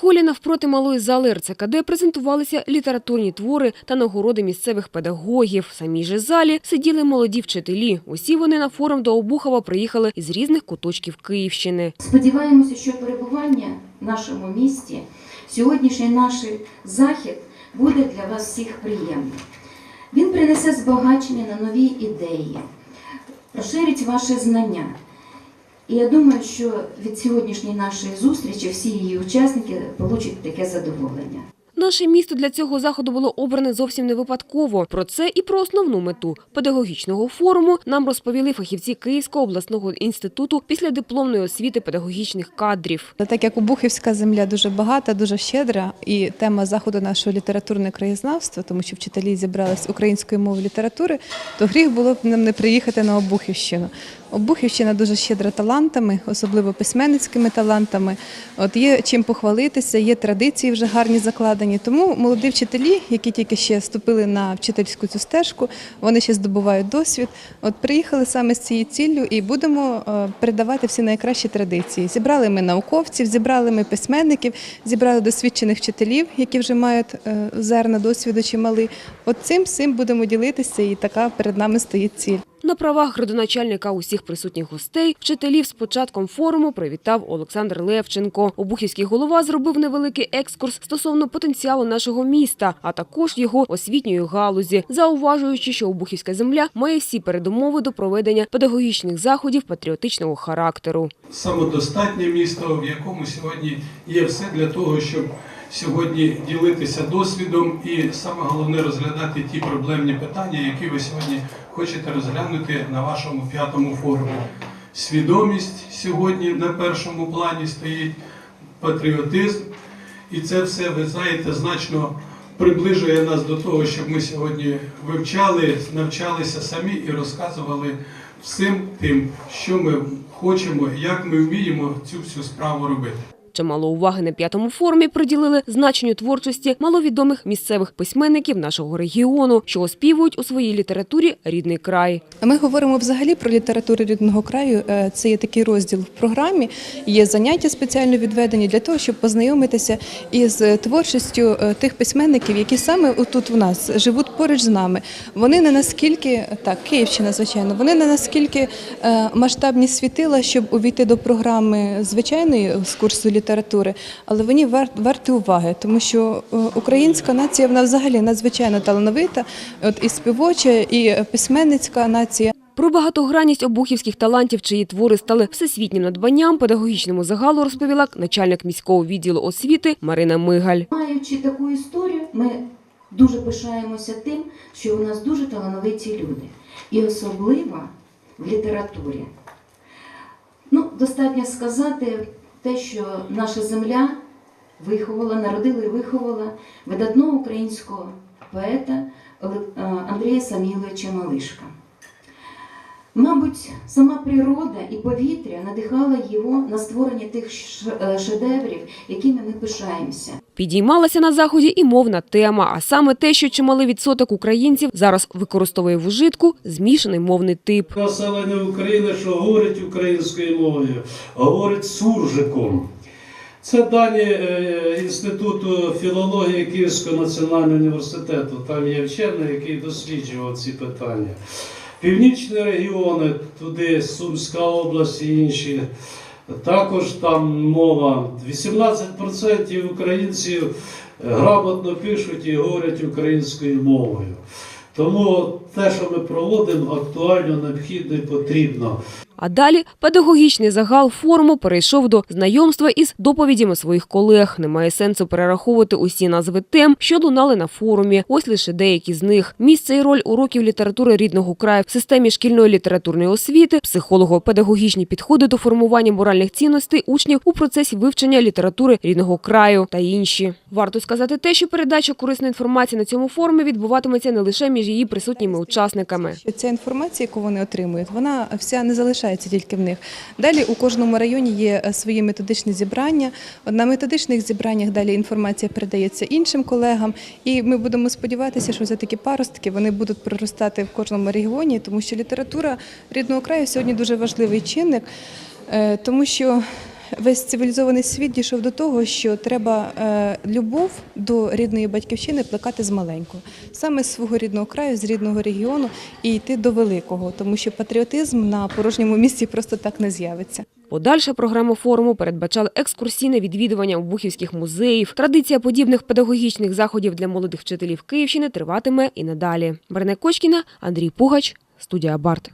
холі навпроти малої зали РЦКД презентувалися літературні твори та нагороди місцевих педагогів. В самій же залі сиділи молоді вчителі. Усі вони на форум до Обухова приїхали із різних куточків Київщини. Сподіваємося, що перебування в нашому місті, сьогоднішній наш захід буде для вас всіх приємним. Він принесе збагачення на нові ідеї, розширить ваші знання. І я думаю, що від сьогоднішньої нашої зустрічі всі її учасники получать таке задоволення. Наше місто для цього заходу було обране зовсім не випадково. Про це і про основну мету педагогічного форуму нам розповіли фахівці Київського обласного інституту після дипломної освіти педагогічних кадрів. Так як Обухівська земля дуже багата, дуже щедра, і тема заходу нашого літературне краєзнавство, тому що вчителі зібрались української мови літератури, то гріх було б нам не приїхати на Обухівщину. Обухівщина дуже щедра талантами, особливо письменницькими талантами. От є чим похвалитися, є традиції вже гарні закладені. Тому молоді вчителі, які тільки ще вступили на вчительську цю стежку, вони ще здобувають досвід. От приїхали саме з цією ціллю і будемо е, передавати всі найкращі традиції. Зібрали ми науковців, зібрали ми письменників, зібрали досвідчених вчителів, які вже мають е, зерна досвіду чимали. От цим всім будемо ділитися, і така перед нами стоїть ціль. На правах градоначальника усіх присутніх гостей вчителів з початком форуму привітав Олександр Левченко. Обухівський голова зробив невеликий екскурс стосовно потенціалу нашого міста, а також його освітньої галузі, зауважуючи, що Обухівська земля має всі передумови до проведення педагогічних заходів патріотичного характеру. самодостатнє місто, в якому сьогодні є все для того, щоб сьогодні ділитися досвідом і саме головне розглядати ті проблемні питання, які ви сьогодні хочете розглянути на вашому п'ятому форумі. Свідомість сьогодні на першому плані стоїть, патріотизм, і це все, ви знаєте, значно приближує нас до того, щоб ми сьогодні вивчали, навчалися самі і розказували всім тим, що ми хочемо, як ми вміємо цю всю справу робити. Чимало уваги на п'ятому форумі приділили значенню творчості маловідомих місцевих письменників нашого регіону, що оспівують у своїй літературі рідний край. Ми говоримо взагалі про літературу рідного краю. Е, Це є такий розділ в програмі. Є заняття спеціально відведені для того, щоб познайомитися із творчістю е, тих письменників, які саме тут в нас живуть поруч з нами. Вони не наскільки так, Київщина, звичайно, вони не наскільки е, масштабні світила, щоб увійти до програми звичайної з курсу літератури, але вони вар- варті уваги, тому що е, українська нація вона взагалі надзвичайно талановита, от і співоча, і письменницька нація. Про багатогранність обухівських талантів, чиї твори стали всесвітнім надбанням, педагогічному загалу розповіла начальник міського відділу освіти Марина Мигаль. Маючи таку історію, ми дуже пишаємося тим, що у нас дуже талановиті люди. І особливо в літературі. Ну, достатньо сказати те, що наша земля виховала, народила і виховала видатного українського поета е, Андрія Саміловича Малишка. Мабуть, сама природа і повітря надихала його на створення тих ш- е, шедеврів, якими ми пишаємося. Підіймалася на заході і мовна тема, а саме те, що чималий відсоток українців зараз використовує в ужитку змішаний мовний тип. Населення України, що говорить українською мовою, говорить суржиком. Це дані е, Інституту філології Київського національного університету. Там є вчений, який досліджував ці питання. Північні регіони, туди Сумська область і інші. Також там мова. 18% українців грамотно пишуть і говорять українською мовою. Тому те, що ми проводимо, актуально, необхідно і потрібно. А далі педагогічний загал форуму перейшов до знайомства із доповідями своїх колег. Немає сенсу перераховувати усі назви тем, що лунали на форумі. Ось лише деякі з них. Місце і роль уроків літератури рідного краю в системі шкільної літературної освіти, психолого-педагогічні підходи до формування моральних цінностей учнів у процесі вивчення літератури рідного краю та інші. Варто сказати те, що передача корисної інформації на цьому форумі відбуватиметься не лише між її присутніми учасниками. Ця інформація, яку вони отримують, вона вся не залишається тільки в них. Далі у кожному районі є е, свої методичні зібрання. На методичних зібраннях далі інформація передається іншим колегам, і ми будемо сподіватися, що за такі паростки вони будуть проростати в кожному регіоні, тому що література рідного краю сьогодні дуже важливий чинник, е, тому що весь цивілізований світ дійшов до того, що треба е, любов до рідної батьківщини плекати з маленького, саме з свого рідного краю, з рідного регіону і йти до великого, тому що патріотизм на порожньому місці просто так не з'явиться. Подальша програма форуму передбачала екскурсійне відвідування обухівських музеїв. Традиція подібних педагогічних заходів для молодих вчителів Київщини триватиме і надалі. Берне Кочкіна, Андрій Пугач, студія Барт.